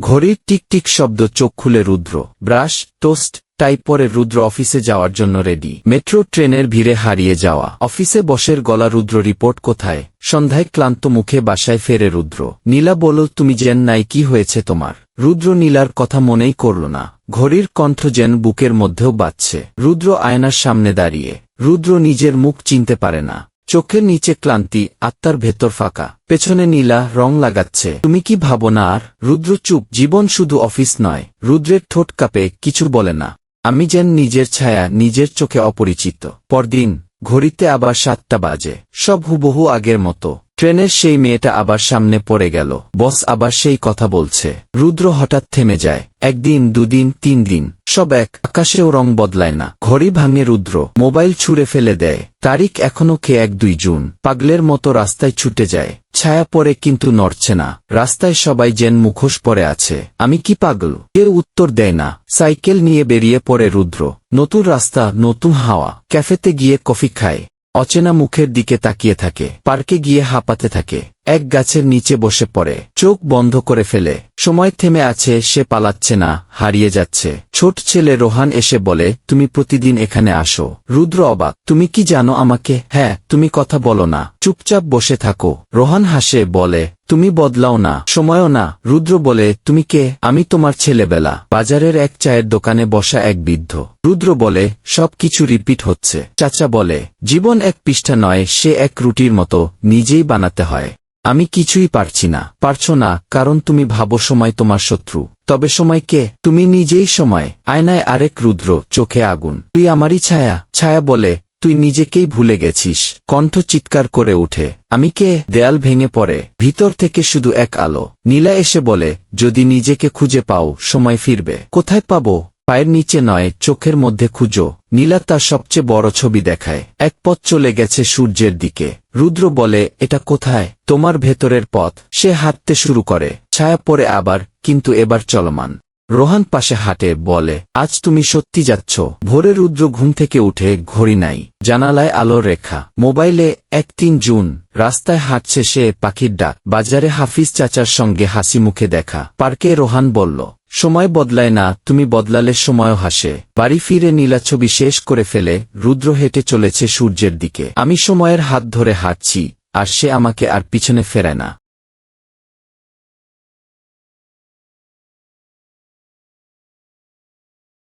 ঘড়ির টিকটিক শব্দ চোখ খুলে রুদ্র। ব্রাশ, টোস্ট, টাইপ পরে রুদ্র অফিসে যাওয়ার জন্য রেডি। মেট্রো ট্রেনের ভিড়ে হারিয়ে যাওয়া। অফিসে বসের গলা রুদ্র রিপোর্ট কোথায়? সন্ধ্যায় ক্লান্ত মুখে বাসায় ফেরে রুদ্র। নীলা বলল, তুমি জেন নাই, কি হয়েছে তোমার? রুদ্র নীলার কথা মনেই করল না। ঘড়ির কণ্ঠ যেন বুকের মধ্যেও বাজছে। রুদ্র আয়নার সামনে দাঁড়িয়ে। রুদ্র নিজের মুখ চিনতে পারে না। চোখের নিচে ক্লান্তি, আত্মার ভেতর ফাঁকা। পেছনে নীলা রং লাগাচ্ছে। তুমি কি ভাবো না আর? রুদ্র চুপ, জীবন শুধু অফিস নয়। রুদ্রের ঠোঁট কাপে কিছু বলে না। আমি যেন নিজের ছায়া, নিজের চোখে অপরিচিত। পরদিন, ঘড়িতে আবার সাতটা বাজে। সব হুবহু আগের মতো। ট্রেনের সেই মেয়েটা আবার সামনে পড়ে গেল। বস আবার সেই কথা বলছে। রুদ্র হঠাৎ থেমে যায়। একদিন, দুদিন তিন দিন সব এক। আকাশেও রং বদলায় না। ঘড়ি ভাঙে রুদ্র। মোবাইল ছুঁড়ে ফেলে দেয়। তারিখ এখনও কে এক দুই জুন। পাগলের মতো রাস্তায় ছুটে যায়। ছায়া পড়ে কিন্তু নড়ছে না। রাস্তায় সবাই যেন মুখোশ পরে আছে। আমি কি পাগল? কেউ উত্তর দেয় না। সাইকেল নিয়ে বেরিয়ে পড়ে রুদ্র। নতুন রাস্তা, নতুন হাওয়া। ক্যাফেতে গিয়ে কফি খায়। অচেনা মুখের দিকে তাকিয়ে থাকে পার্কে গিয়ে হাঁপাতে থাকে। এক গাছের নিচে বসে পড়ে। চোখ বন্ধ করে ফেলে। সময় থেমে আছে, সে পালাচ্ছে না, হারিয়ে যাচ্ছে। ছোট ছেলে রোহান এসে বলে, তুমি প্রতিদিন এখানে আসো। রুদ্র অবাক, তুমি কি জানো আমাকে? হ্যাঁ তুমি কথা বলো না। চুপচাপ বসে থাকো। রোহান হাসে, বলে, তুমি বদলাও না, সময়ও না। রুদ্র বলে, তুমি কে? আমি তোমার ছেলেবেলা। বাজারের এক চায়ের দোকানে বসা এক বৃদ্ধ। রুদ্র বলে সব কিছু রিপিট হচ্ছে। চাচা বলে, জীবন এক পৃষ্ঠা নয়, সে এক রুটির মতো নিজেই বানাতে হয়। আমি কিছুই পারছি না। পারছ না, কারণ তুমি ভাবো সময় তোমার শত্রু। তবে সময় কে? তুমি নিজেই সময়। আয়নায় আরেক রুদ্র, চোখে আগুন। তুই আমারই ছায়া। ছায়া বলে, তুই নিজেকেই ভুলে গেছিস। কণ্ঠ চিৎকার করে উঠে আমি কে? দেয়াল ভেঙে পড়ে। ভিতর থেকে শুধু এক আলো। নীলা এসে বলে, যদি নিজেকে খুঁজে পাও, সময় ফিরবে। কোথায় পাবো? পায়ের নিচে নয়, চোখের মধ্যে খুঁজো। নীলা তার সবচেয়ে বড় ছবি দেখায়। এক পথ চলে গেছে সূর্যের দিকে। রুদ্র বলে, এটা কোথায়? তোমার ভেতরের পথ। সে হাঁটতে শুরু করে। ছায়া পড়ে আবার, কিন্তু এবার চলমান। রোহান পাশে হাঁটে, বলে, আজ তুমি সত্যি যাচ্ছ। ভোরে রুদ্র ঘুম থেকে উঠে, ঘড়ি নাই। জানালায় আলোর রেখা। মোবাইলে, এক তিন জুন। রাস্তায় হাঁটছে সে পাখির ডাক। বাজারে হাফিজ চাচার সঙ্গে হাসি মুখে দেখা। পার্কে রোহান বলল সময় বদলায় না, তুমি বদলালে সময়ও হাসে। বাড়ি ফিরে নীলা ছবি শেষ করে ফেলে, রুদ্র হেঁটে চলেছে সূর্যের দিকে। আমি সময়ের হাত ধরে হাঁটছি, আর সে আমাকে আর পিছনে ফেরায় না।